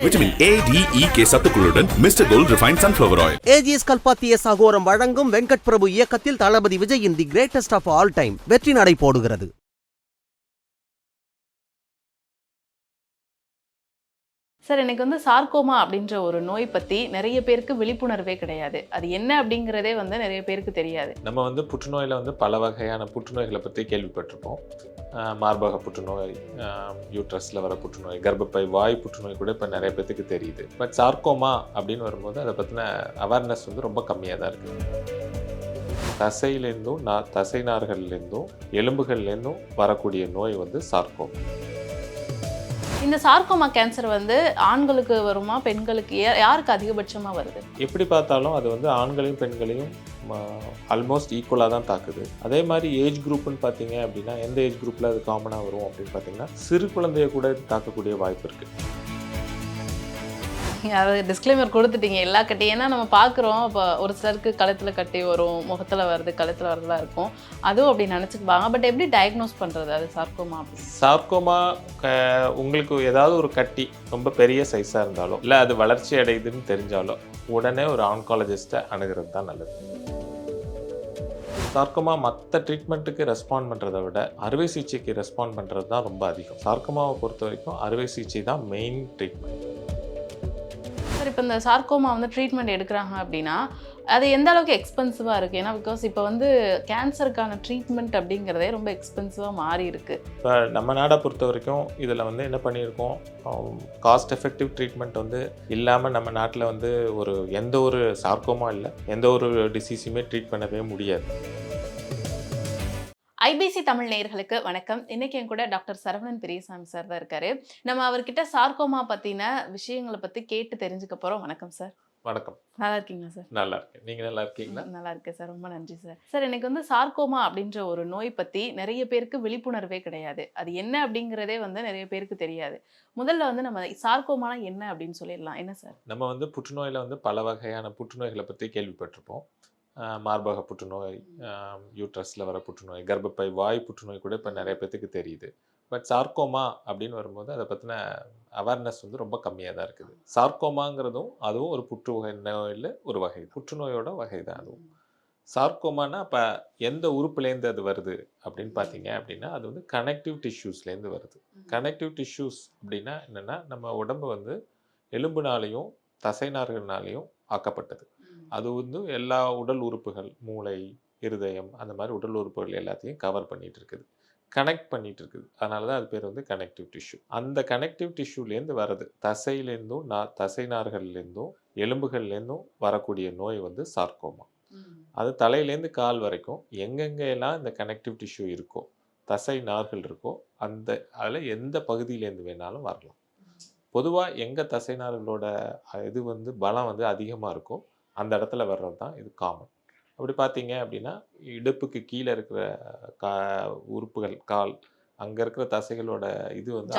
Vitamin A D E K சத்துக்களுடன் mister gold refine sunflower oil AGS கல்பாத்திய சகோரம் வழங்கும் வெங்கட் பிரபு இயக்கத்தில் தளபதி விஜயின் the greatest of all time வெற்றி நடை போடுகிறது சார் எனக்கு வந்து சார்கோமா அப்படின்ற ஒரு நோய் பற்றி நிறைய பேருக்கு விழிப்புணர்வே கிடையாது. அது என்ன அப்படிங்கிறதே வந்து நிறைய பேருக்கு தெரியாது. நம்ம வந்து புற்றுநோயில் வந்து பல வகையான புற்றுநோய்களை பற்றி கேள்விப்பட்டிருப்போம். மார்பக புற்றுநோய் யூட்ரஸில் வர புற்றுநோய் கர்ப்பப்பை வாய் புற்றுநோய் கூட இப்போ நிறைய பேத்துக்கு தெரியுது. பட் சார்கோமா அப்படின்னு வரும்போது அதை பற்றின அவேர்னஸ் வந்து ரொம்ப கம்மியாக தான் இருக்குது தசையிலேருந்தும் நா தசை நார்கள்லேருந்தும் எலும்புகள்லேருந்தும் வரக்கூடிய நோய் வந்து சார்கோமா இந்த சார்கோமா கேன்சர் வந்து ஆண்களுக்கு வருமா பெண்களுக்கு? யாருக்கு அதிகபட்சமாக வருது? எப்படி பார்த்தாலும் அது வந்து ஆண்களையும் பெண்களையும் ஆல்மோஸ்ட் ஈக்குவலாக தான் தாக்குது. அதே மாதிரி ஏஜ் குரூப்னு பார்த்தீங்க அப்படின்னா எந்த ஏஜ் குரூப்பில் அது காமனாக வரும் அப்படின்னு பார்த்தீங்கன்னா சிறு குழந்தைய கூட தாக்கக்கூடிய வாய்ப்பு இருக்குது அது டிஸ்க்ளைமர் கொடுத்துட்டீங்க எல்லா கட்டையும் ஏன்னா நம்ம பார்க்குறோம் இப்போ ஒரு சிலருக்கு கழுத்தில் கட்டி வரும் முகத்தில் வருது கழுத்தில் வரதுலாம் இருக்கும். அதுவும் அப்படி நினச்சிக்குவாங்க. பட் எப்படி டயக்னோஸ் பண்ணுறது அது சார்கோமா சார்க்கோமா உங்களுக்கு ஏதாவது ஒரு கட்டி ரொம்ப பெரிய சைஸாக இருந்தாலும் இல்லை அது வளர்ச்சி அடையுதுன்னு தெரிஞ்சாலோ உடனே ஒரு ஆன்காலஜிஸ்ட்டை அணுகிறது தான் நல்லது. சார்க்கோமா மற்ற ட்ரீட்மெண்ட்டுக்கு ரெஸ்பாண்ட் பண்ணுறதை விட அறுவை சிகிச்சைக்கு ரெஸ்பாண்ட் பண்ணுறது தான் ரொம்ப அதிகம். சார்க்கோமாவை பொறுத்த வரைக்கும் அறுவை சிகிச்சை தான் மெயின் ட்ரீட்மெண்ட் இப்போ இந்த சார்க்கோமா வந்து ட்ரீட்மெண்ட் எடுக்கிறாங்க அப்படின்னா அது எந்த அளவுக்கு எக்ஸ்பென்சிவாக இருக்குது ஏன்னா பிகாஸ் இப்போ வந்து கேன்சருக்கான ட்ரீட்மெண்ட் அப்படிங்கிறதே ரொம்ப எக்ஸ்பென்சிவாக மாறி இருக்கு. இப்போ நம்ம நாடை பொறுத்த வரைக்கும் இதில் வந்து என்ன பண்ணியிருக்கோம்? காஸ்ட் எஃபெக்டிவ் ட்ரீட்மெண்ட் வந்து இல்லாமல் நம்ம நாட்டில் வந்து ஒரு எந்த ஒரு சார்க்கோமா இல்லை எந்த ஒரு டிசீஸுமே ட்ரீட் பண்ணவே முடியாது. ஐபிசி தமிழ் நேயர்களுக்கு வணக்கம். இன்னைக்கு என் கூட டாக்டர் சரவணன் பெரியசாமி சார் தான் இருக்காரு. நம்ம அவர்கிட்ட சார்கோமா பற்றின விஷயங்களை பற்றி கேட்டு தெரிஞ்சுக்க போகிறோம் வணக்கம் சார். வணக்கம். நல்லா இருக்கீங்களா சார்? நல்லா இருக்கேன். நீங்கள் நல்லா இருக்கீங்களா? நல்லா இருக்கேன் சார். ரொம்ப நன்றி சார். சார் எனக்கு வந்து சார்கோமா அப்படின்ற ஒரு நோய் பற்றி நிறைய பேருக்கு விழிப்புணர்வே கிடையாது. அது என்ன அப்படிங்கிறதே வந்து நிறைய பேருக்கு தெரியாது. முதல்ல வந்து நம்ம சார்கோமானா என்ன அப்படின்னு சொல்லிடலாம். என்ன சார்? நம்ம வந்து புற்றுநோயில் வந்து பல வகையான புற்றுநோய்களை பற்றி கேள்விப்பட்டிருப்போம். மார்பக புற்றுநோய் யூட்ரஸில் வர புற்றுநோய் கர்ப்பப்பை வாய் புற்றுநோய் கூட இப்போ நிறைய பேத்துக்கு தெரியுது. பட் சார்க்கோமா அப்படின்னு வரும்போது அதை பற்றின அவேர்னஸ் வந்து ரொம்ப கம்மியாக தான் இருக்குது. சார்க்கோமாங்கிறதும் அதுவும் ஒரு புற்று வகை நோயில் ஒரு வகை புற்றுநோயோட வகை தான் அதுவும். சார்க்கோமானா அப்போ எந்த உறுப்புலேருந்து அது வருது அப்படின்னு பார்த்தீங்க அப்படின்னா அது வந்து கனெக்டிவ் டிஷ்யூஸ்லேருந்து வருது. கனெக்டிவ் டிஷ்யூஸ் அப்படின்னா என்னென்னா நம்ம உடம்பு வந்து எலும்புனாலையும் தசைநார்கள்னாலையும் ஆக்கப்பட்டது. அது வந்து எல்லா உடல் உறுப்புகள் மூளை இருதயம் அந்த மாதிரி உடல் உறுப்புகள் எல்லாத்தையும் கவர் பண்ணிட்டு இருக்குது கனெக்ட் பண்ணிட்டு இருக்குது அதனால தான் அது பேர் வந்து கனெக்டிவ் டிஷ்யூ அந்த கனெக்டிவ் டிஷ்யூலேருந்து வர்றது தசையிலேருந்தும் நா தசைநார்கள்லேருந்தும் எலும்புகள்லேருந்தும் வரக்கூடிய நோய் வந்து சார்க்கோமா அது தலையிலேருந்து கால் வரைக்கும் எங்கெங்கெல்லாம் இந்த கனெக்டிவ் டிஷ்யூ இருக்கோ தசை நார்கள் இருக்கோ அந்த அதில் எந்த பகுதியிலேருந்து வேணாலும் வரலாம். பொதுவாக எங்கே தசைநார்களோட அஹ், இது வந்து பலம் வந்து அதிகமாக இருக்கோ அந்த இடத்துல வர்றது தான் இது காமன் அப்படி பார்த்தீங்க அப்படின்னா இடுப்புக்கு கீழே இருக்கிற கா உறுப்புகள் கால் அங்கே இருக்கிற தசைகளோட இது வந்து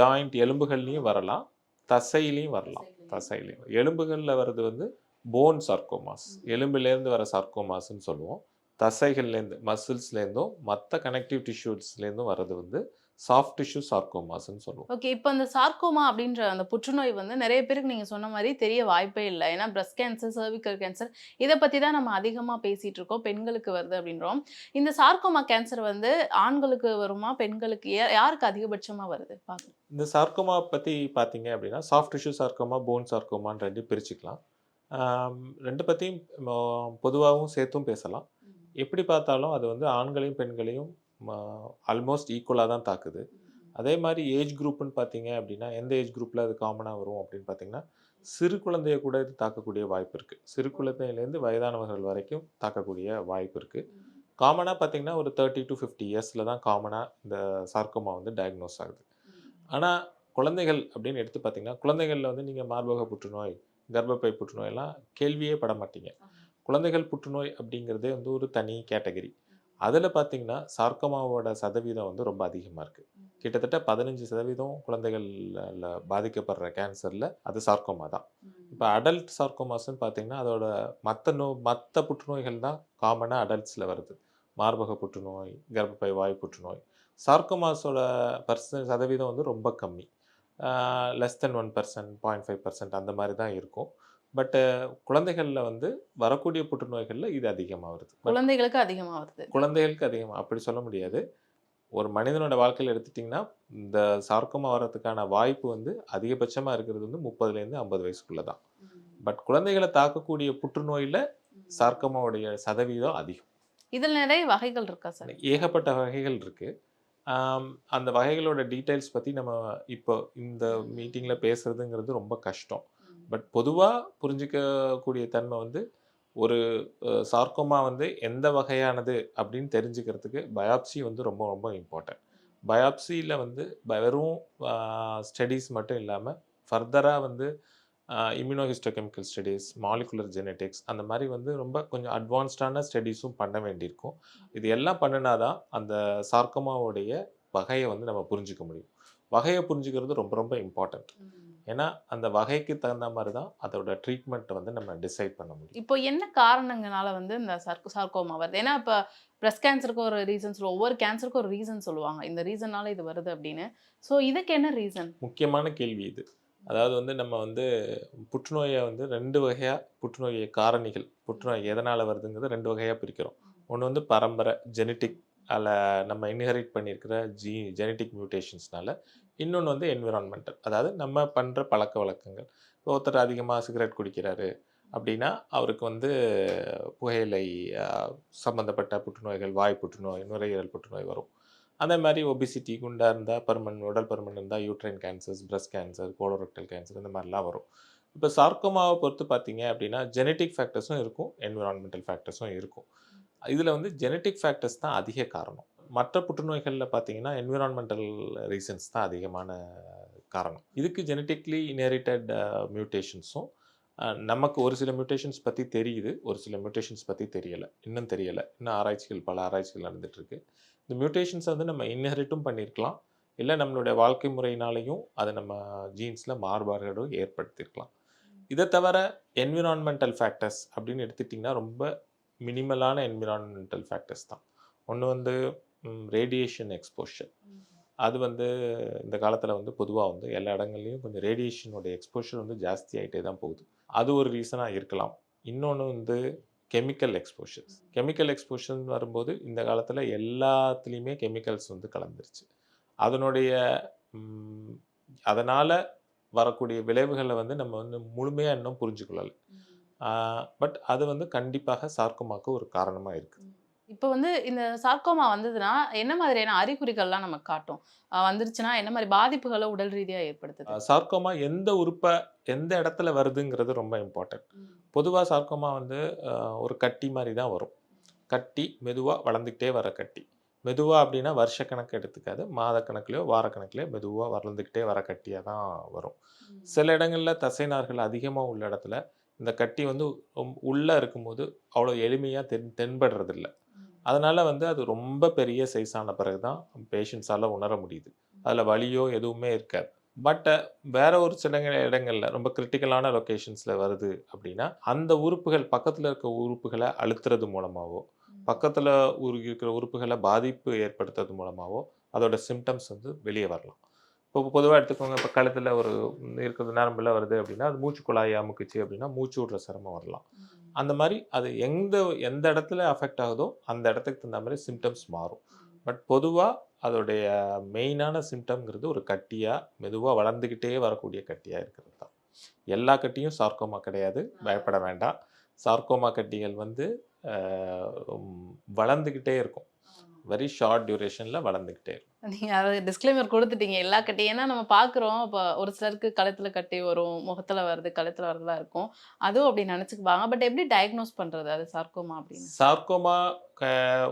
ஜாயிண்ட் எலும்புகள்லையும் வரலாம் தசையிலையும் வரலாம் தசையிலையும். எலும்புகளில் வர்றது வந்து போன் சார்க்கோமாஸ் எலும்புலேருந்து வர சார்க்கோமாஸ்ன்னு சொல்லுவோம். தசைகள்லேருந்து மசில்ஸ்லேருந்தும் மற்ற கனெக்டிவ் டிஷ்யூஸ்லேருந்தும் வர்றது வந்து சாஃப்ட் டிஷ்யூ சார்க்கோமாஸ்ன்னு சொல்லுவோம். ஓகே இப்போ அந்த சார்கோமா அப்படின்ற அந்த புற்றுநோய் வந்து நிறைய பேருக்கு நீங்கள் சொன்ன மாதிரி தெரிய வாய்ப்பே இல்லை. ஏன்னா பிரஸ்ட் கேன்சர் cervical கேன்சர் இதை பற்றி தான் நம்ம அதிகமாக பேசிகிட்டு இருக்கோம். பெண்களுக்கு வருது அப்படின்றோம். இந்த சார்கோமா கேன்சர் வந்து ஆண்களுக்கு வருமா? பெண்களுக்கு யாருக்கு அதிகபட்சமாக வருது? பார்க்கலாம். இந்த சார்க்கோமா பற்றி பார்த்தீங்க அப்படின்னா சாஃப்ட் டிஷ்யூ சார்க்கோமா போன் சார்க்கோமான்னு ரெண்டு பிரிச்சுக்கலாம். ரெண்டு பற்றியும் பொதுவாகவும் சேர்த்தும் பேசலாம். எப்படி பார்த்தாலும் அது வந்து ஆண்களையும் பெண்களையும் ஆல்மோஸ்ட் ஈக்குவலாக தான் தாக்குது. அதே மாதிரி ஏஜ் குரூப்னு பார்த்தீங்க அப்படின்னா எந்த ஏஜ் குரூப்பில் அது காமனாக வரும் அப்படின்னு பார்த்தீங்கன்னா சிறு குழந்தைய கூட இது தாக்கக்கூடிய வாய்ப்பு இருக்குது சிறு குழந்தையிலேருந்து வயதானவர்கள் வரைக்கும் தாக்கக்கூடிய வாய்ப்பு இருக்குது காமனாக பார்த்தீங்கன்னா ஒரு தேர்ட்டி டு ஃபிஃப்டி இயர்ஸில் தான் காமனாக இந்த சார்க்கோமா வந்து டயக்னோஸ் ஆகுது. ஆனால் குழந்தைகள் அப்படின்னு எடுத்து பார்த்தீங்கன்னா குழந்தைகளில் வந்து நீங்கள் மார்பக புற்றுநோய் கர்ப்பப்பை புற்றுநோயெல்லாம் கேள்வியே பட மாட்டீங்க. குழந்தைகள் புற்றுநோய் அப்படிங்கிறதே வந்து ஒரு தனி கேட்டகரி அதில் பார்த்தீங்கன்னா சார்க்கோமாவோட சதவீதம் வந்து ரொம்ப அதிகமாக இருக்குது கிட்டத்தட்ட பதினஞ்சு சதவீதம் குழந்தைகள்ல பாதிக்கப்படுற கேன்சரில் அது சார்க்கோமா தான். இப்போ அடல்ட் சார்க்கோமாஸ்ன்னு பார்த்தீங்கன்னா அதோட மற்ற நோ மற்ற புற்றுநோய்கள் தான் காமனாக அடல்ட்ஸில் வருது. மார்பக புற்றுநோய் கர்ப்பப்பை வாய் புற்றுநோய். சார்க்கோமாஸோட பர்சன் சதவீதம் வந்து ரொம்ப கம்மி. Less than one percent point five percent அந்த மாதிரி தான் இருக்கும். பட்டு குழந்தைகளில் வந்து வரக்கூடிய புற்றுநோய்களில் இது அதிகமாக வருது குழந்தைகளுக்கு அதிகமா வருது குழந்தைகளுக்கு அதிகமாக அப்படி சொல்ல முடியாது. ஒரு மனிதனோட வாழ்க்கையில் எடுத்துட்டிங்கன்னா இந்த சார்க்கோமா வர்றதுக்கான வாய்ப்பு வந்து அதிகபட்சமாக இருக்கிறது வந்து முப்பதுலேருந்து ஐம்பது வயசுக்குள்ள தான் பட் குழந்தைகளை தாக்கக்கூடிய புற்றுநோயில் சார்க்கோமாவுடைய சதவீதம் அதிகம். இதுல நிறைய வகைகள் இருக்கா சார்? ஏகப்பட்ட வகைகள் இருக்குது அந்த வகைகளோட டீட்டெயில்ஸ் பற்றி நம்ம இப்போ இந்த மீட்டிங்கில் பேசுறதுங்கிறது ரொம்ப கஷ்டம். பட் பொதுவாக புரிஞ்சிக்கக்கூடிய தன்மை வந்து ஒரு சார்க்கோமா வந்து எந்த வகையானது அப்படின்னு தெரிஞ்சுக்கிறதுக்கு பயாப்சி வந்து ரொம்ப ரொம்ப இம்பார்ட்டன்ட் பயாப்சியில் வந்து வெறும் ஸ்டடீஸ் மட்டும் இல்லாமல் ஃபர்தராக வந்து இம்யூனோஹிஸ்டோகெமிக்கல் ஸ்டடீஸ் மாலிகுலர் ஜெனட்டிக்ஸ் அந்த மாதிரி வந்து ரொம்ப கொஞ்சம் அட்வான்ஸ்டான ஸ்டடீஸும் பண்ண வேண்டியிருக்கும். இது எல்லாம் பண்ணினா தான் அந்த சார்க்கோமாவுடைய வகையை வந்து நம்ம புரிஞ்சுக்க முடியும். வகையை புரிஞ்சுக்கிறது ரொம்ப ரொம்ப இம்பார்ட்டண்ட் ஏன்னா அந்த வகைக்கு தகுந்த மாதிரி தான் அதோட ட்ரீட்மெண்ட்டை வந்து நம்ம டிசைட் பண்ண முடியும். இப்போ என்ன காரணங்களால வந்து இந்த சார்க் சார்க்கோமா வருது? ஏன்னா இப்போ பிரஸ்ட் கேன்சருக்கு ஒரு ரீசன் சொல்லுவோம் ஒவ்வொரு கேன்சருக்கும் ஒரு ரீசன் சொல்லுவாங்க. இந்த ரீசனால இது வருது அப்படின்னு. ஸோ இதுக்கு என்ன ரீசன் முக்கியமான கேள்வி இது. அதாவது வந்து நம்ம வந்து புற்றுநோயை வந்து ரெண்டு வகையாக புற்றுநோய் காரணிகள் புற்றுநோய் எதனால் வருதுங்கிறது ரெண்டு வகையாக பிரிக்கிறோம். ஒன்று வந்து பரம்பரை ஜெனட்டிக் அதில் நம்ம இன்ஹெரிட் பண்ணியிருக்கிற ஜீ ஜெனட்டிக் மியூட்டேஷன்ஸ்னால இன்னொன்று வந்து என்விரான்மெண்டல் அதாவது நம்ம பண்ணுற பழக்க வழக்கங்கள். இப்போ ஒருத்தர் அதிகமாக சிகரெட் குடிக்கிறாரு அப்படின்னா அவருக்கு வந்து புகையிலை ஆஹ், சம்பந்தப்பட்ட புற்றுநோய்கள் வாய் புற்றுநோய் நுரையீரல் புற்றுநோய் வரும். அதே மாதிரி ஒபிசிட்டி குண்டாக இருந்தால் பருமன் உடல் பருமன் இருந்தால் uterine cancers breast cancer colorectal cancer இந்த மாதிரிலாம் வரும். இப்போ சார்க்கோமாவை பொறுத்து பார்த்தீங்க அப்படின்னா ஜெனட்டிக் ஃபேக்டர்ஸும் இருக்கும் என்விரான்மெண்டல் ஃபேக்டர்ஸும் இருக்கும். இதில் வந்து ஜெனட்டிக் ஃபேக்டர்ஸ் தான் அதிக காரணம். மற்ற புற்றுநோய்களில் பார்த்தீங்கன்னா என்விரான்மெண்டல் ரீசன்ஸ் தான் அதிகமான காரணம். இதுக்கு ஜெனட்டிக்லி இன்ஹெரிட்டட் மியூட்டேஷன்ஸும் நமக்கு ஒரு சில மியூட்டேஷன்ஸ் பற்றி தெரியுது ஒரு சில மியூட்டேஷன்ஸ் பற்றி தெரியலை. இன்னும் தெரியலை. இன்னும் ஆராய்ச்சிகள் பல ஆராய்ச்சிகள் நடந்துட்டு இருக்கு இந்த மியூட்டேஷன்ஸை வந்து நம்ம இன்ஹெரிட்டும் பண்ணியிருக்கலாம் இல்லை நம்மளுடைய வாழ்க்கை முறையினாலையும் அதை நம்ம ஜீன்ஸில் மாறுபாடுகளும் ஏற்படுத்தியிருக்கலாம் இதை தவிர என்விரான்மெண்டல் ஃபேக்டர்ஸ் அப்படின்னு எடுத்துட்டிங்கன்னா ரொம்ப மினிமலான என்விரான்மெண்டல் ஃபேக்டர்ஸ் தான். ஒன்று வந்து ரேடியேஷன் எக்ஸ்போஷர் அது வந்து இந்த காலத்தில் வந்து பொதுவாக வந்து எல்லா இடங்கள்லையும் கொஞ்சம் ரேடியேஷனோட எக்ஸ்போஷர் வந்து ஜாஸ்தி ஆகிட்டே தான் போகுது. அது ஒரு ரீசனாக இருக்கலாம். இன்னொன்று வந்து கெமிக்கல் எக்ஸ்போஷர்ஸ் கெமிக்கல் எக்ஸ்போஷர்னு வரும்போது இந்த காலத்தில் எல்லாத்துலேயுமே கெமிக்கல்ஸ் வந்து கலந்துருச்சு. அதனுடைய அதனால் வரக்கூடிய விளைவுகளை வந்து நம்ம வந்து முழுமையாக இன்னும் புரிஞ்சுக்கொள்ளலை. பட் அது வந்து கண்டிப்பாக சார்க்கோமாக்கு ஒரு காரணமாக இருக்குது இப்போ வந்து இந்த சார்க்கோமா வந்ததுன்னா என்ன மாதிரியான அறிகுறிகள்லாம் நமக்கு காட்டும்? வந்துருச்சுன்னா என்ன மாதிரி பாதிப்புகளை உடல் ரீதியா ஏற்படுத்துது? சார்க்கோமா எந்த உறுப்பை எந்த இடத்துல வருதுங்கிறது ரொம்ப இம்பார்ட்டன்ட் பொதுவாக சார்க்கோமா வந்து ஒரு கட்டி மாதிரி தான் வரும். கட்டி மெதுவாக வளர்ந்துக்கிட்டே வர கட்டி. மெதுவாக அப்படின்னா வருஷக்கணக்கு எடுத்துக்காது. மாதக்கணக்குலையோ வாரக்கணக்குலையோ மெதுவாக வளர்ந்துக்கிட்டே வர கட்டியாக தான் வரும். சில இடங்களில் தசைநார்கள் அதிகமாக உள்ள இடத்துல இந்த கட்டி வந்து உள்ளே இருக்கும்போது அவ்வளோ எளிமையாக தென் தென்படுறதில்ல. அதனால் வந்து அது ரொம்ப பெரிய சைஸான பிறகு தான் பேஷண்ட்ஸால் உணர முடியுது. அதில் வலியோ எதுவுமே இருக்காது. பட் வேற ஒரு சில இடங்களில் ரொம்ப கிரிட்டிக்கலான லொக்கேஷன்ஸில் வருது அப்படின்னா அந்த உறுப்புகள் பக்கத்தில் இருக்க உறுப்புகளை அழுத்துறது மூலமாகவோ பக்கத்தில் இருக்கிற உறுப்புகளை பாதிப்பு ஏற்படுத்துறது மூலமாகவோ அதோட சிம்டம்ஸ் வந்து வெளியே வரலாம். இப்போ பொதுவாக எடுத்துக்கோங்க இப்போ கழுத்தில் ஒரு இருக்கிறது நரம்புல வருது அப்படின்னா அது மூச்சு குழாயை அமுக்குச்சு அப்படின்னா மூச்சு விடுற சிரமம் வரலாம். அந்த மாதிரி அது எந்த எந்த இடத்துல அஃபெக்ட் ஆகுதோ அந்த இடத்துக்கு தகுந்த மாதிரி சிம்டம்ஸ் மாறும். பட் பொதுவாக அதோடைய மெயினான சிம்டம்ங்கிறது ஒரு கட்டியாக மெதுவாக வளர்ந்துக்கிட்டே வரக்கூடிய கட்டியாக இருக்கிறது தான். எல்லா கட்டியும் சார்க்கோமா கிடையாது பயப்பட வேண்டாம். சார்க்கோமா கட்டிகள் வந்து வளர்ந்துக்கிட்டே இருக்கும். வெரி ஷார்ட் டியூரேஷனில் வளர்ந்துக்கிட்டே இருக்கும். நீங்க அதை டிஸ்க்ளைமர் கொடுத்துட்டீங்க எல்லா கட்டி ஏன்னா நம்ம பாக்குறோம் இப்போ ஒரு சிலருக்கு கழுத்துல கட்டி வரும் முகத்துல வருது கழுத்துல வரதெல்லாம் இருக்கும். அதுவும் அப்படி நினைச்சுக்குவாங்க. பட் எப்படி டயக்னோஸ் பண்றது? அது சார்க்கோமா அப்படின்னு. சார்க்கோமா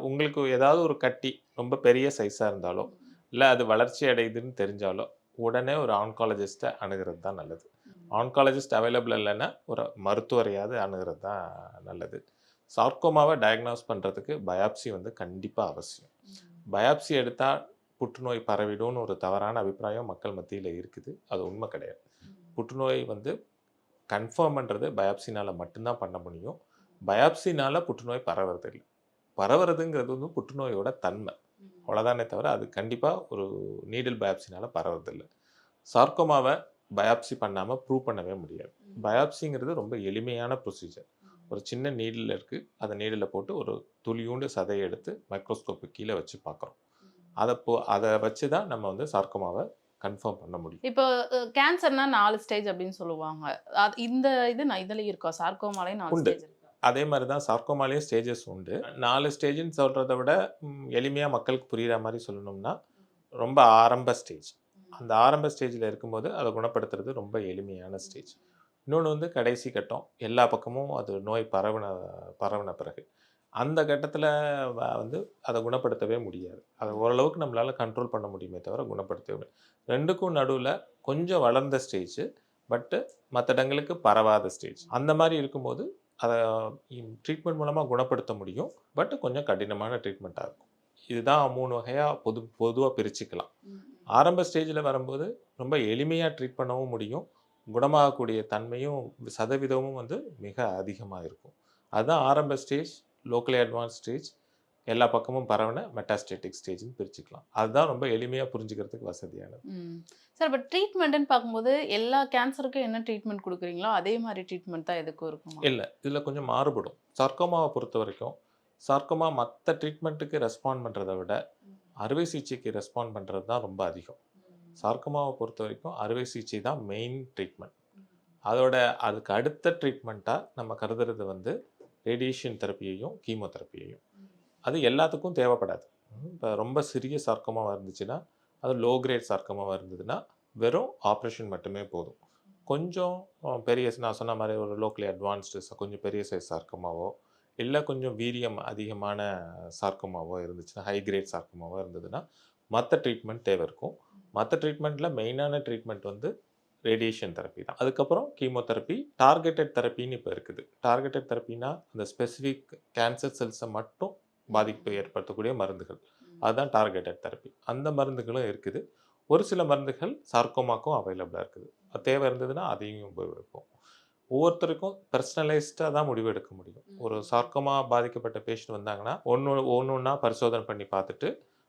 உங்களுக்கு ஏதாவது ஒரு கட்டி ரொம்ப பெரிய சைஸாக இருந்தாலோ இல்லை அது வளர்ச்சி அடையுதுன்னு தெரிஞ்சாலோ உடனே ஒரு ஆன்காலஜிஸ்ட்டை அணுகிறது தான் நல்லது. ஆன்காலஜிஸ்ட் அவைலபிள் இல்லைன்னா ஒரு மருத்துவரையாவது அணுகிறது தான் நல்லது. சார்க்கோமாவை டயக்னோஸ் பண்ணுறதுக்கு பயாப்சி வந்து கண்டிப்பாக அவசியம். பயாப்சி எடுத்தால் புற்றுநோய் பரவிடும்னு ஒரு தவறான அபிப்பிராயம் மக்கள் மத்தியில் இருக்குது. அது உண்மை கிடையாது. புற்றுநோய் வந்து கன்ஃபார்ம் பண்ணுறது பயாப்சினால் மட்டும்தான் பண்ண முடியும். பயாப்சினால் புற்றுநோய் பரவுறது இல்லை பரவுறதுங்கிறது வந்து புற்றுநோயோட தன்மை. அவ்வளோதானே தவிர அது கண்டிப்பாக ஒரு நீடில் பயாப்சினால் பரவுறதில்லை. சார்க்கோமாவை பயாப்சி பண்ணாமல் ப்ரூவ் பண்ணவே முடியாது. பயாப்சிங்கிறது ரொம்ப எளிமையான ப்ரொசீஜர் ஒரு சின்ன நீடில் இருக்குது அதை நீடில் போட்டு ஒரு துளியூண்டு சதையை எடுத்து மைக்ரோஸ்கோப்பு கீழே வச்சு பார்க்குறோம் அதை போ அதை வச்சு தான் நம்ம வந்து சார்க்கோமாவை கன்ஃபார்ம் பண்ண முடியும். இப்போ கேன்சர்னா நாலு ஸ்டேஜ் அப்படின்னு சொல்லுவாங்க. அது இந்த இது நான் இதுலயும் இருக்கா? சார்கோமாலே நாலு உண்டு. அதே மாதிரி தான் சார்க்கோமாலேயே ஸ்டேஜஸ் உண்டு. நாலு ஸ்டேஜ்னு சொல்கிறத விட எளிமையாக மக்களுக்கு புரிகிற மாதிரி சொல்லணும்னா ரொம்ப ஆரம்ப ஸ்டேஜ் அந்த ஆரம்ப ஸ்டேஜில் இருக்கும்போது அதை குணப்படுத்துறது ரொம்ப எளிமையான ஸ்டேஜ் இன்னொன்று வந்து கடைசி கட்டம். எல்லா பக்கமும் அது நோய் பரவின பரவின பிறகு. அந்த கட்டத்தில் வந்து அதை குணப்படுத்தவே முடியாது. அதை ஓரளவுக்கு நம்மளால் கண்ட்ரோல் பண்ண முடியுமே தவிர குணப்படுத்தவே முடியாது. ரெண்டுக்கும் நடுவில் கொஞ்சம் வளர்ந்த ஸ்டேஜ் பட்டு மற்ற இடங்களுக்கு பரவாத ஸ்டேஜ் அந்த மாதிரி இருக்கும்போது அதை ட்ரீட்மெண்ட் மூலமாக குணப்படுத்த முடியும். பட் கொஞ்சம் கடினமான ட்ரீட்மெண்ட்டாக இருக்கும். இதுதான் மூணு வகையாக பொது பொதுவாக பிரிச்சுக்கலாம். ஆரம்ப ஸ்டேஜில் வரும்போது ரொம்ப எளிமையாக ட்ரீட் பண்ணவும் முடியும். குணமாகக்கூடிய தன்மையும் சதவீதமும் வந்து மிக அதிகமாக இருக்கும். அதுதான் ஆரம்ப ஸ்டேஜ் லோக்கலி அட்வான்ஸ் ஸ்டேஜ் எல்லா பக்கமும் பரவன மெட்டாஸ்டேட்டிக் ஸ்டேஜ்னு பிரிச்சுக்கலாம். அதுதான் ரொம்ப எளிமையாக புரிஞ்சுக்கிறதுக்கு வசதியானது. சார் இப்போ ட்ரீட்மெண்ட்னு பார்க்கும்போது எல்லா கேன்சருக்கும் என்ன ட்ரீட்மெண்ட் கொடுக்குறீங்களோ அதே மாதிரி ட்ரீட்மெண்ட் தான் எதுக்கும் இருக்குமா? இல்லை. இதில் கொஞ்சம் மாறுபடும். சார்க்கோமாவை பொறுத்த வரைக்கும் சார்க்கோமா மற்ற ட்ரீட்மெண்ட்டுக்கு ரெஸ்பாண்ட் பண்ணுறதை விட அறுவை சிகிச்சைக்கு ரெஸ்பாண்ட் பண்ணுறது தான் ரொம்ப அதிகம். சார்க்கோமாவை பொறுத்த வரைக்கும் அறுவை சிகிச்சை தான் மெயின் ட்ரீட்மெண்ட் அதோட அதுக்கு அடுத்த ட்ரீட்மெண்ட்டாக நம்ம கருதுறது வந்து ரேடியேஷன் தெரப்பியையும் கீமோதெரப்பியையும் அது எல்லாத்துக்கும் தேவைப்படாது. இப்போ ரொம்ப சிறிய சார்க்கமாக இருந்துச்சுன்னா அது லோ கிரேட் சார்க்கமாக இருந்ததுன்னா வெறும் ஆப்ரேஷன் மட்டுமே போதும். கொஞ்சம் பெரிய நான் சொன்ன மாதிரி ஒரு லோக்கலி அட்வான்ஸ்டு கொஞ்சம் பெரிய சைஸ் சார்க்கமாவோ இல்லை கொஞ்சம் வீரியம் அதிகமான சார்க்கமாவோ இருந்துச்சுன்னா ஹை கிரேட் சார்க்கமாவோ இருந்ததுன்னா மற்ற ட்ரீட்மெண்ட் தேவை இருக்கும் மற்ற ட்ரீட்மெண்ட்டில் மெயினான ட்ரீட்மெண்ட் வந்து ரேடியேஷன் தெரப்பி தான். அதுக்கப்புறம் கீமோதெரப்பி டார்கெட்டட் தெரப்பின்னு இப்போ இருக்குது. டார்கெட்டட் தெரப்பினா அந்த ஸ்பெசிஃபிக் கேன்சர் செல்ஸை மட்டும் பாதிப்பு ஏற்படுத்தக்கூடிய மருந்துகள். அதுதான் டார்கெட்டட் தெரப்பி அந்த மருந்துகளும் இருக்குது. ஒரு சில மருந்துகள் சார்க்கோமாக்கும் அவைலபிளாக இருக்குது. அது தேவை இருந்ததுன்னா அதையும் உபயோகிப்போம். ஒவ்வொருத்தருக்கும் பர்சனலைஸ்டாக தான் முடிவு எடுக்க முடியும். ஒரு சார்க்கோமா பாதிக்கப்பட்ட பேஷண்ட் வந்தாங்கன்னா ஒன்று ஒன்று ஒன்றா பரிசோதனை பண்ணி பார்த்துட்டு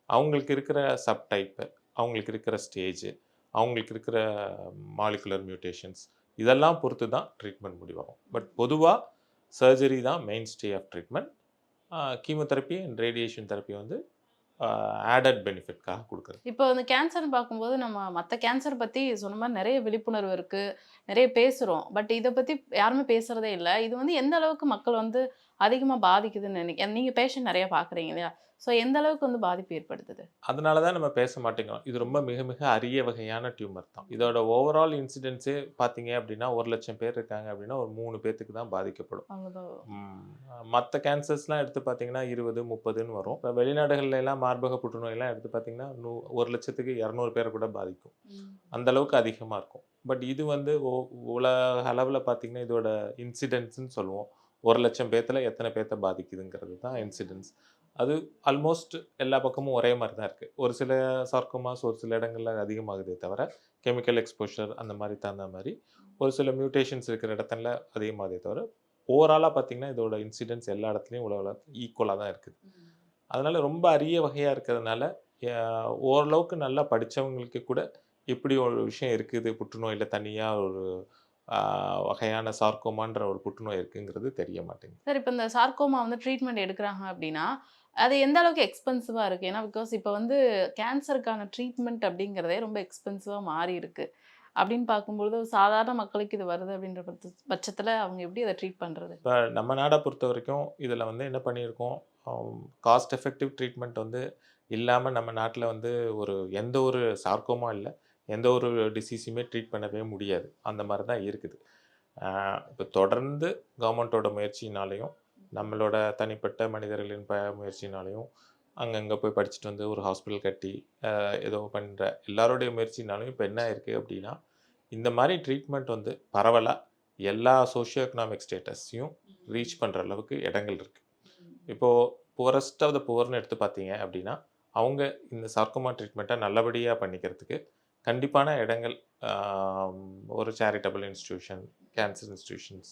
அவங்களுக்கு இருக்கிற சப் டைப்பு அவங்களுக்கு இருக்கிற ஸ்டேஜ் அவங்களுக்கு இருக்கிற மாலிகுலர் மியூட்டேஷன்ஸ் இதெல்லாம் பொறுத்து தான் ட்ரீட்மெண்ட் முடிவாகும் பட் பொதுவாக சர்ஜரி தான் main stay of treatment chemotherapy and radiation therapy வந்து ஆடட் பெனிஃபிட்காக கொடுக்குறது. இப்போ அந்த கேன்சர்னு பார்க்கும்போது நம்ம மற்ற கேன்சர் பற்றி சொன்ன மாதிரி நிறைய விழிப்புணர்வு இருக்குது நிறைய பேசுகிறோம் பட் இதை பற்றி யாருமே பேசுகிறதே இல்லை. இது வந்து எந்த அளவுக்கு மக்கள் வந்து அதிகமாக பாதிக்குதுன்னு நினைக்க நீங்கள் பேஷண்ட் நிறைய பார்க்குறீங்க இல்லையா? ஸோ எந்த அளவுக்கு வந்து பாதிப்பு ஏற்படுத்துது? அதனால தான் நம்ம பேச மாட்டேங்கிறோம். இது ரொம்ப மிக மிக அரிய வகையான டியூமர் தான். இதோட ஓவரால் இன்சிடென்ஸே பார்த்தீங்க அப்படின்னா ஒரு லட்சம் பேர் இருக்காங்க அப்படின்னா ஒரு மூணு பேர்த்துக்கு தான் பாதிக்கப்படும். மற்ற கேன்சர்ஸ்லாம் எடுத்து பார்த்தீங்கன்னா இருபது முப்பதுன்னு வரும். இப்போ வெளிநாடுகள்ல எல்லாம் மார்பக புற்றுநோயெல்லாம் எடுத்து பார்த்தீங்கன்னா நூ ஒரு லட்சத்துக்கு இரநூறு பேரை கூட பாதிக்கும். அந்த அளவுக்கு அதிகமாக இருக்கும். பட் இது வந்து உலக அளவில் பார்த்தீங்கன்னா இதோட இன்சிடென்ட்ஸ்னு சொல்லுவோம். ஒரு லட்சம் பேர்த்தில் எத்தனை பேர்த்த பாதிக்குதுங்கிறது தான் இன்சிடென்ட்ஸ் அது ஆல்மோஸ்ட் எல்லா பக்கமும் ஒரே மாதிரி தான் இருக்குது ஒரு சில சார்க்கோமாஸ் ஒரு சில இடங்களில் அதிகமாகுதே தவிர கெமிக்கல் எக்ஸ்போஷர் அந்த மாதிரி தகுந்த மாதிரி ஒரு சில மியூட்டேஷன்ஸ் இருக்கிற இடத்துல அதிகமாகுதே தவிர ஓவராலாக பார்த்தீங்கன்னா இதோட இன்சிடென்ட்ஸ் எல்லா இடத்துலையும் உலக ஈக்குவலாக தான் இருக்குது. அதனால் ரொம்ப அரிய வகையாக இருக்கிறதுனால ஓரளவுக்கு நல்லா படித்தவங்களுக்கு கூட இப்படி ஒரு விஷயம் இருக்குது புற்றுநோயில் தனியாக ஒரு வகையான சார்க்கோமான்ற ஒரு புற்றுநோய் இருக்குங்கிறது தெரிய மாட்டேங்குது. சார் இப்போ இந்த சார்க்கோமா வந்து ட்ரீட்மெண்ட் எடுக்கிறாங்க அப்படின்னா அது எந்த அளவுக்கு எக்ஸ்பென்சிவாக இருக்குது ஏன்னா பிகாஸ் இப்போ வந்து கேன்சருக்கான ட்ரீட்மெண்ட் அப்படிங்கிறதே ரொம்ப எக்ஸ்பென்சிவாக மாறி இருக்குது அப்படின்னு பார்க்கும்பொழுது சாதாரண மக்களுக்கு இது வருது அப்படின்ற பட்ச- பட்சத்தில் அவங்க எப்படி அதை ட்ரீட் பண்ணுறது இப்போ நம்ம நாடை பொறுத்த வரைக்கும் இதில் வந்து என்ன பண்ணியிருக்கோம்? காஸ்ட் எஃபெக்டிவ் ட்ரீட்மெண்ட் வந்து இல்லாமல் நம்ம நாட்டில் வந்து ஒரு எந்த ஒரு சார்க்கோமா இல்லை எந்த ஒரு டிசீஸுமே ட்ரீட் பண்ணவே முடியாது. அந்த மாதிரி தான் இருக்குது. இப்போ தொடர்ந்து கவர்மெண்ட்டோட முயற்சினாலையும் நம்மளோட தனிப்பட்ட மனிதர்களின் ப முயற்சினாலையும் அங்கங்கே போய் படிச்சுட்டு வந்து ஒரு ஹாஸ்பிட்டல் கட்டி ஏதோ பண்ணுற எல்லாருடைய முயற்சினாலையும் இப்போ என்ன இருக்குது அப்படின்னா இந்த மாதிரி ட்ரீட்மெண்ட் வந்து பரவலாக எல்லா சோஷியோ எக்கனாமிக் ஸ்டேட்டஸையும் ரீச் பண்ணுற அளவுக்கு இடங்கள் இருக்குது இப்போது புவரஸ்ட் ஆஃப் த புவர்னு எடுத்து பார்த்தீங்க அப்படின்னா அவங்க இந்த சார்க்கோமா ட்ரீட்மெண்ட்டை நல்லபடியாக பண்ணிக்கிறதுக்கு கண்டிப்பான இடங்கள் ஒரு charitable institution cancer institutions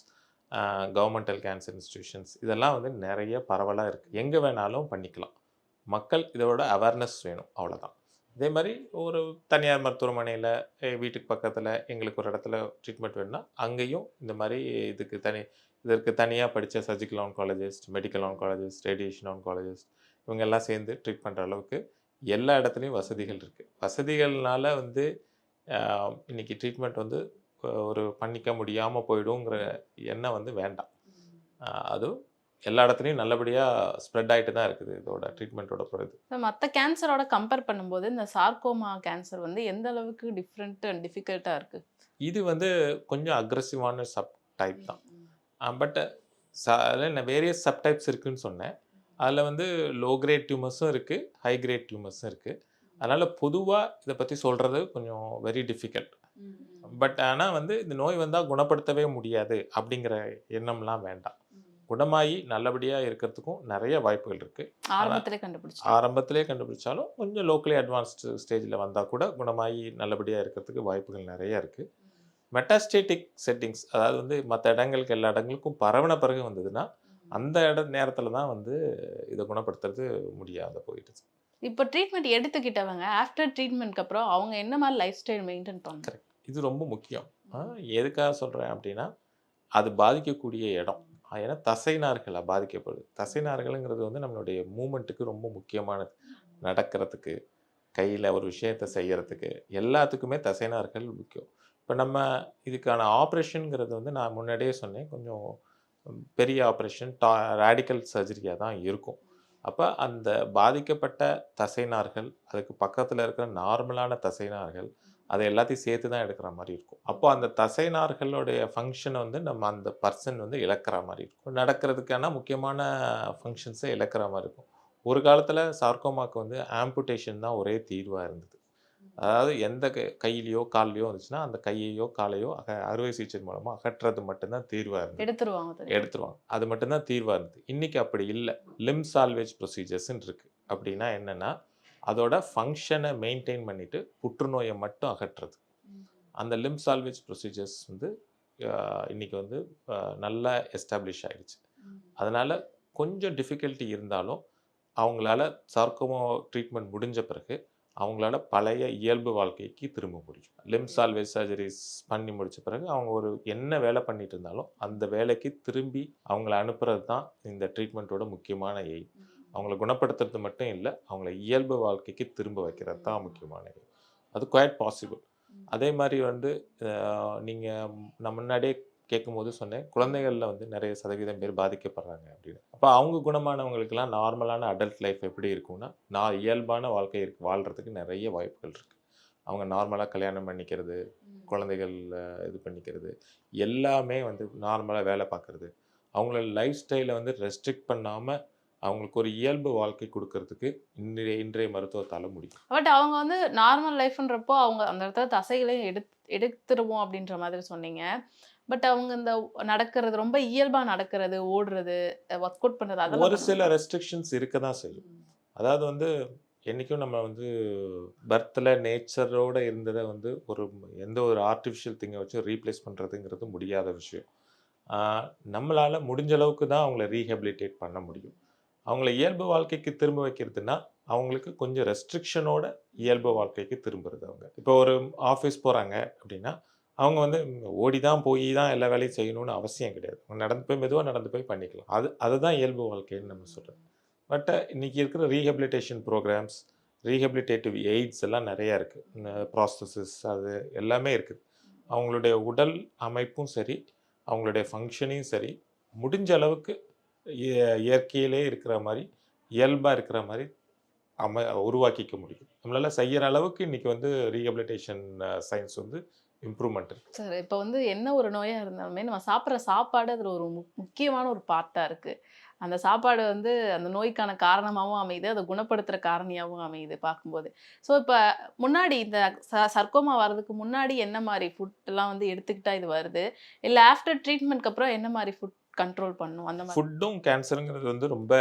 governmental cancer institutions இதெல்லாம் வந்து நிறைய பரவலாக இருக்குது எங்கே வேணாலும் பண்ணிக்கலாம். மக்கள் இதோட அவேர்னஸ் வேணும் அவ்வளோதான் இதே மாதிரி ஒரு தனியார் மருத்துவமனையில் வீட்டுக்கு பக்கத்தில் எங்களுக்கு ஒரு இடத்துல ட்ரீட்மெண்ட் வேணும்னா அங்கேயும் இந்த மாதிரி இதுக்கு தனி இதற்கு தனியாக படித்த surgical oncologist medical oncologist radiation oncologist இவங்க எல்லாம் சேர்ந்து ட்ரீட் பண்ணுற அளவுக்கு எல்லா இடத்துலையும் வசதிகள் இருக்குது வசதிகள்னால வந்து இன்றைக்கி இன்னைக்கு ட்ரீட்மெண்ட் வந்து ஒரு பண்ணிக்க முடியாமல் போயிடுங்கிற எண்ணம் வந்து வேண்டாம். அதுவும் எல்லா இடத்துலையும் நல்லபடியாக ஸ்ப்ரெட் ஆகிட்டு தான் இருக்குது இதோட ட்ரீட்மெண்ட்டோட இது மற்ற கேன்சரோட கம்பேர் பண்ணும்போது இந்த சார்கோமா கேன்சர் வந்து எந்த அளவுக்கு டிஃப்ரெண்ட் அண்ட் டிஃபிகல்ட்டாக இருக்கு? இது வந்து கொஞ்சம் அக்ரஸிவான சப் டைப் தான். பட் அதில் வேரியஸ் சப் டைப்ஸ் இருக்குன்னு சொன்னேன். அதில் வந்து லோ கிரேட் டியூமர்ஸும் இருக்குது ஹை கிரேட் டியூமர்ஸும் இருக்குது அதனால் பொதுவாக இதை பற்றி சொல்கிறது கொஞ்சம் வெரி டிஃபிகல்ட் பட் ஆனால் வந்து இந்த நோய் வந்தால் குணப்படுத்தவே முடியாது அப்படிங்கிற எண்ணம்லாம் வேண்டாம். குணமாகி நல்லபடியாக இருக்கிறதுக்கும் நிறைய வாய்ப்புகள் இருக்குது ஆரம்பத்திலே கண்டுபிடிச்சு. ஆரம்பத்திலே கண்டுபிடிச்சாலும் கொஞ்சம் லோக்கலி அட்வான்ஸ்டு ஸ்டேஜில் வந்தால் கூட குணமாகி நல்லபடியாக இருக்கிறதுக்கு வாய்ப்புகள் நிறைய இருக்குது மெட்டாஸ்டேட்டிக் செட்டிங்ஸ் அதாவது வந்து மற்ற இடங்களுக்கு எல்லா இடங்களுக்கும் பரவன பிறகு வந்ததுன்னா அந்த இட நேரத்தில் தான் வந்து இதை குணப்படுத்துறது முடியாத போயிடுச்சு. இப்போ ட்ரீட்மெண்ட் எடுத்துக்கிட்டவங்க ஆஃப்டர் ட்ரீட்மெண்ட்க்கு அப்புறம் அவங்க என்ன மாதிரி லைஃப் ஸ்டைல் மெயின்டைன் பண்ணுறாங்க இது ரொம்ப முக்கியம். எதுக்காக சொல்கிறேன் அப்படின்னா அது பாதிக்கக்கூடிய இடம். ஏன்னா தசைநார்களை பாதிக்கப்படுது தசைநார்களுங்கிறது வந்து நம்மளுடைய மூமெண்ட்டுக்கு ரொம்ப முக்கியமானது. நடக்கிறதுக்கு கையில் ஒரு விஷயத்தை செய்யறதுக்கு எல்லாத்துக்குமே தசைநார்கள் முக்கியம். இப்போ நம்ம இதுக்கான ஆப்ரேஷனுங்கிறது வந்து நான் முன்னாடியே சொன்னேன். கொஞ்சம் பெரிய ஆப்ரேஷன் டா ரேடிக்கல் சர்ஜரியாக தான் இருக்கும். அப்போ அந்த பாதிக்கப்பட்ட தசைநார்கள் அதுக்கு பக்கத்தில் இருக்கிற நார்மலான தசைநார்கள் அதை எல்லாத்தையும் சேர்த்து தான் எடுக்கிற மாதிரி இருக்கும். அப்போ அந்த தசைநார்களுடைய ஃபங்க்ஷனை வந்து நம்ம அந்த பர்சன் வந்து இழக்கிற மாதிரி இருக்கும். நடக்கிறதுக்கான முக்கியமான ஃபங்க்ஷன்ஸை இழக்கிற மாதிரி இருக்கும். ஒரு காலத்தில் சார்க்கோமாக்கு வந்து ஆம்புடேஷன் தான் ஒரே தீர்வாக இருந்தது. அதாவது எந்த க- கையிலையோ கால்லையோ இருந்துச்சுன்னா அந்த கையையோ காலையோ அக அறுவை சிகிச்சை மூலமாக அகற்றுறது மட்டும்தான் தீர்வாக இருந்தது. எடுத்துருவாங்க. எடுத்துருவாங்க. அது மட்டும்தான் தீர்வாக இருந்தது. இன்னைக்கு அப்படி இல்லை. லிம் சால்வேஜ் ப்ரொசீஜர்ஸ்ன்னு இருக்கு. அப்படின்னா என்னன்னா அதோட ஃபங்க்ஷனை மெயின்டைன் பண்ணிட்டு புற்றுநோயை மட்டும் அகற்றுறது அந்த லிம் சால்வேஜ் ப்ரொசீஜர்ஸ் வந்து ஆஹ், இன்னைக்கு வந்து நல்லா எஸ்டாப்ளிஷ் ஆயிடுச்சு. அதனால கொஞ்சம் டிஃபிகல்ட்டி இருந்தாலும் அவங்களால சார்க்கோமோ ட்ரீட்மெண்ட் முடிஞ்ச பிறகு அவங்களால பழைய இயல்பு வாழ்க்கைக்கு திரும்ப முடியும். லிம் சால்வேஜ் சர்ஜரிஸ் பண்ணி முடிச்ச பிறகு அவங்க ஒரு என்ன வேலை பண்ணிட்டு இருந்தாலும் அந்த வேலைக்கு திரும்பி அவங்கள அனுப்புறது தான் இந்த ட்ரீட்மெண்ட்டோட முக்கியமான எய்ம் அவங்கள குணப்படுத்துறது மட்டும் இல்லை அவங்கள இயல்பு வாழ்க்கைக்கு திரும்ப வைக்கிறது தான் முக்கியமான எய்ம் அது குவைட் பாசிபிள் அதே மாதிரி வந்து நீங்கள் நான் முன்னாடியே கேட்கும்போது சொன்னேன் குழந்தைகளில் வந்து நிறைய சதவீதம் பேர் பாதிக்கப்படுறாங்க அப்படின்னு. அப்போ அவங்க குணமானவங்களுக்கெல்லாம் நார்மலான அடல்ட் லைஃப் எப்படி இருக்கும்னா நான் இயல்பான வாழ்க்கை இருக்கு வாழ்கிறதுக்கு நிறைய வாய்ப்புகள் இருக்குது அவங்க நார்மலாக கல்யாணம் பண்ணிக்கிறது குழந்தைகள் இது பண்ணிக்கிறது எல்லாமே வந்து நார்மலாக வேலை பார்க்குறது. அவங்களோட லைஃப் ஸ்டைலை வந்து ரெஸ்ட்ரிக்ட் பண்ணாமல் அவங்களுக்கு ஒரு இயல்பு வாழ்க்கை கொடுக்கறதுக்கு இன்றைய இன்றைய மருத்துவத்தால் முடியும். பட் அவங்க வந்து நார்மல் லைஃப்ன்றப்போ அவங்க அந்த இடத்துல தசைகளையும் எடு எடுத்துருவோம் அப்படின்ற மாதிரி சொன்னீங்க. பட் அவங்க இந்த நடக்கிறது ரொம்ப இயல்பா நடக்கிறது ஓடுறது ஒர்க் அவுட் பண்றது அதெல்லாம் ஒரு சில. ரெஸ்ட்ரிக்ஷன்ஸ் இருக்க தான் செய்யும். அதாவது வந்து என்றைக்கும் நம்ம வந்து பர்த்தில் நேச்சரோட இருந்ததை வந்து ஒரு எந்த ஒரு ஆர்டிஃபிஷியல் திங்கை வச்சு ரீப்ளேஸ் பண்ணுறதுங்கிறது முடியாத விஷயம். நம்மளால முடிஞ்ச அளவுக்கு தான் அவங்கள ரீஹபிலிட்டேட் பண்ண முடியும். அவங்கள இயல்பு வாழ்க்கைக்கு திரும்ப வைக்கிறதுனா அவங்களுக்கு கொஞ்சம் ரெஸ்ட்ரிக்ஷனோட இயல்பு வாழ்க்கைக்கு திரும்புறது அவங்க. இப்போ ஒரு ஆஃபீஸ் போகிறாங்க அப்படின்னா அவங்க வந்து ஓடி தான் போய் தான் எல்லா வேலையும் செய்யணும்னு அவசியம் கிடையாது. அவங்க நடந்து போய் மெதுவாக நடந்து போய் பண்ணிக்கலாம். அது அதுதான் இயல்பு வாழ்க்கைன்னு நம்ம சொல்கிறோம் பட் இன்றைக்கி இருக்கிற ரீஹபிலிட்டேஷன் ப்ரோக்ராம்ஸ் ரீஹபிலிட்டேட்டிவ் எய்ட்ஸ் எல்லாம் நிறையா இருக்குது ப்ராசஸஸ் அது எல்லாமே இருக்குது அவங்களுடைய உடல் அமைப்பும் சரி அவங்களுடைய ஃபங்க்ஷனையும் சரி முடிஞ்ச அளவுக்கு இயற்கையிலே இருக்கிற மாதிரி இயல்பாக இருக்கிற மாதிரி அம உருவாக்கிக்க முடியும். நம்மளால செய்யற அளவுக்கு இன்னைக்கு வந்து ரீஹபிலிட்டேஷன் சயின்ஸ் வந்து இம்ப்ரூவ்மெண்ட் இருக்கு. சார் இப்போ வந்து என்ன ஒரு நோயாக இருந்தாலுமே நம்ம சாப்பிட்ற சாப்பாடு அதில் ஒரு மு- முக்கியமான ஒரு பார்ட்டாக இருக்கு. அந்த சாப்பாடு வந்து அந்த நோய்க்கான காரணமாகவும் அமையுது அதை குணப்படுத்துகிற காரணியாகவும் அமையுது பார்க்கும்போது. ஸோ இப்போ முன்னாடி இந்த ச சர்க்கோமா வர்றதுக்கு முன்னாடி என்ன மாதிரி ஃபுட்டெலாம் வந்து எடுத்துக்கிட்டால் இது வருது? இல்லை ஆஃப்டர் ட்ரீட்மெண்ட்க்கு அப்புறம் என்ன மாதிரி ஃபுட் கண்ட்ரோல் பண்ணும். அந்த மாதிரி. ஃபுட்டும் கேன்சருங்கிறது வந்து ரொம்ப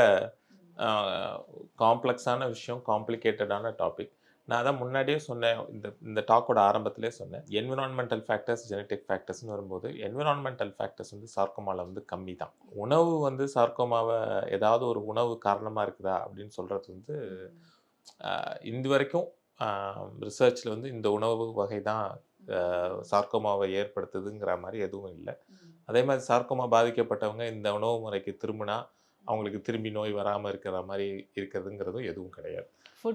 காம்ப்ளெக்ஸான விஷயம் காம்ப்ளிகேட்டடான டாபிக் நான் அதான் முன்னாடியே சொன்னேன் இந்த இந்த டாக்கோட ஆரம்பத்திலே சொன்னேன். என்விரான்மெண்டல் ஃபேக்டர்ஸ் ஜெனட்டிக் ஃபேக்டர்ஸ்னு வரும்போது என்விரான்மெண்டல் ஃபேக்டர்ஸ் வந்து சார்க்கோமாவில் வந்து கம்மி தான் உணவு வந்து சார்க்கோமாவை ஏதாவது ஒரு உணவு காரணமாக இருக்குதா அப்படின்னு சொல்கிறது வந்து இது வரைக்கும் ரிசர்ச்சில் வந்து இந்த உணவு வகை தான் சார்க்கோமாவை ஏற்படுத்துதுங்கிற மாதிரி எதுவும் இல்லை. அதே மாதிரி சார்க்கோமா பாதிக்கப்பட்டவங்க இந்த உணவு முறைக்கு திரும்பினா அவங்களுக்கு திரும்பி நோய் வராமல் இருக்கிற மாதிரி இருக்கிறதுங்கிறதும் எதுவும் கிடையாது.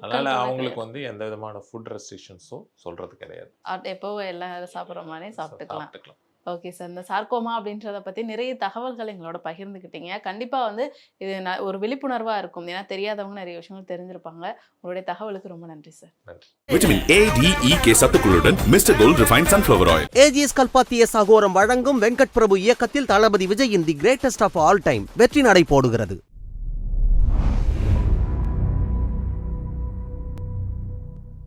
அதனால் அவங்களுக்கு வந்து எந்த விதமான ஃபுட் ரெஸ்ட்ரிக்ஷன்ஸும் சொல்கிறது கிடையாது. எப்போ எல்லாம் சாப்பிட்ற மாதிரி சாப்பிட்டுக்கலாம். Okay sir. இந்த சார்க்கோமா அப்படின்றத பற்றி நிறைய தகவல்கள் எங்களோட பகிர்ந்துக்கிட்டீங்க கண்டிப்பாக வந்து இது ந- ஒரு விழிப்புணர்வாக இருக்கும். ஏன்னா தெரியாதவங்க நிறைய விஷயங்கள் தெரிஞ்சிருப்பாங்க. உங்களுடைய தகவலுக்கு ரொம்ப நன்றி sir. Vitamin A D E K சத்துக்களுடன் mister gold refine sunflower oil AGS கல்பாத்திய சகோரம் வழங்கும் வெங்கட் பிரபு இயக்கத்தில் தளபதி விஜயின் the greatest of all time வெற்றி நடை போடுகிறது.